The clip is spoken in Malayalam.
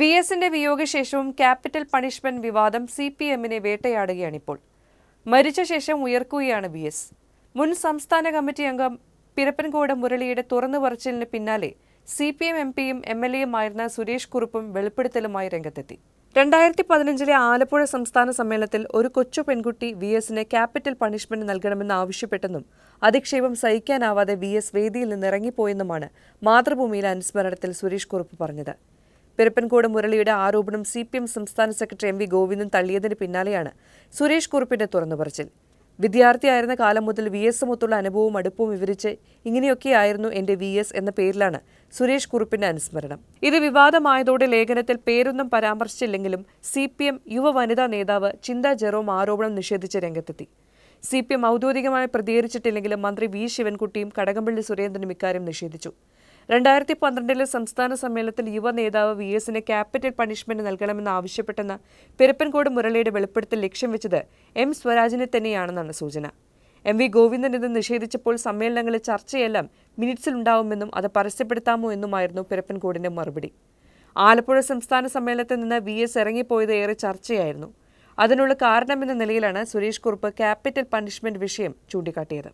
വി എസിന്റെ വിയോഗശേഷവും ക്യാപിറ്റൽ പണിഷ്മെന്റ് വിവാദം സി പി എമ്മിനെ വേട്ടയാടുകയാണിപ്പോൾ മരിച്ച ശേഷം ഉയർക്കുകയാണ് വി എസ് മുൻ സംസ്ഥാന കമ്മിറ്റി അംഗം പിരപ്പൻകോട് മുരളിയുടെ തുറന്നു പറച്ചിലിന് പിന്നാലെ സി പി എം എം പിയും എം എൽ എയുമായിരുന്ന സുരേഷ് കുറുപ്പും വെളിപ്പെടുത്തലുമായി രംഗത്തെത്തി. രണ്ടായിരത്തി പതിനഞ്ചിലെ ആലപ്പുഴ സംസ്ഥാന സമ്മേളനത്തിൽ ഒരു കൊച്ചു പെൺകുട്ടി വി എസിന് ക്യാപിറ്റൽ പണിഷ്മെന്റ് നൽകണമെന്ന് ആവശ്യപ്പെട്ടെന്നും അധിക്ഷേപം സഹിക്കാനാവാതെ വി എസ് വേദിയിൽ നിന്ന് ഇറങ്ങിപ്പോയെന്നുമാണ് മാതൃഭൂമിയിലെ അനുസ്മരണത്തിൽ സുരേഷ് കുറുപ്പ് പറഞ്ഞത്. പെരുപ്പൻകോട് മുരളിയുടെ ആരോപണം സി പി എം സംസ്ഥാന സെക്രട്ടറി എം വി ഗോവിന്ദൻ തള്ളിയതിന് പിന്നാലെയാണ് സുരേഷ് കുറുപ്പിന്റെ തുറന്നുപറച്ചിൽ. വിദ്യാർത്ഥിയായിരുന്ന കാലം മുതൽ വി എസ് മൊത്തുള്ള അനുഭവവും അടുപ്പവും വിവരിച്ച് ഇങ്ങനെയൊക്കെയായിരുന്നു എന്റെ വി എസ് എന്ന പേരിലാണ് സുരേഷ് കുറുപ്പിന്റെ അനുസ്മരണം. ഇത് വിവാദമായതോടെ ലേഖനത്തിൽ പേരൊന്നും പരാമർശിച്ചില്ലെങ്കിലും സി പി എം യുവ വനിതാ നേതാവ് ചിന്ത ജെറോം ആരോപണം നിഷേധിച്ച് രംഗത്തെത്തി. സി പി എം ഔദ്യോഗികമായി പ്രതികരിച്ചിട്ടില്ലെങ്കിലും മന്ത്രി വി ശിവൻകുട്ടിയും കടകംപള്ളി സുരേന്ദ്രനും ഇക്കാര്യം നിഷേധിച്ചു. രണ്ടായിരത്തി പന്ത്രണ്ടിലെ സംസ്ഥാന സമ്മേളനത്തിൽ യുവ നേതാവ് വി എസിന് ക്യാപിറ്റൽ പണിഷ്മെന്റ് നൽകണമെന്ന് ആവശ്യപ്പെട്ടെന്ന പെരുപ്പൻകോട് മുരളിയുടെ വെളിപ്പെടുത്തൽ ലക്ഷ്യം വെച്ചത് എം സ്വരാജിനെ തന്നെയാണെന്നാണ് സൂചന. എം വി ഗോവിന്ദൻ ഇത് നിഷേധിച്ചപ്പോൾ സമ്മേളനങ്ങളിൽ ചർച്ചയെല്ലാം മിനിറ്റ്സിലുണ്ടാവുമെന്നും അത് പരസ്യപ്പെടുത്താമോ എന്നുമായിരുന്നു പെരുപ്പൻകോടിന്റെ മറുപടി. ആലപ്പുഴ സംസ്ഥാന സമ്മേളനത്തിൽ നിന്ന് വി എസ് ഇറങ്ങിപ്പോയത് ഏറെ ചർച്ചയായിരുന്നു. അതിനുള്ള കാരണമെന്ന നിലയിലാണ് സുരേഷ് കുറുപ്പ് ക്യാപിറ്റൽ പണിഷ്മെന്റ് വിഷയം ചൂണ്ടിക്കാട്ടിയത്.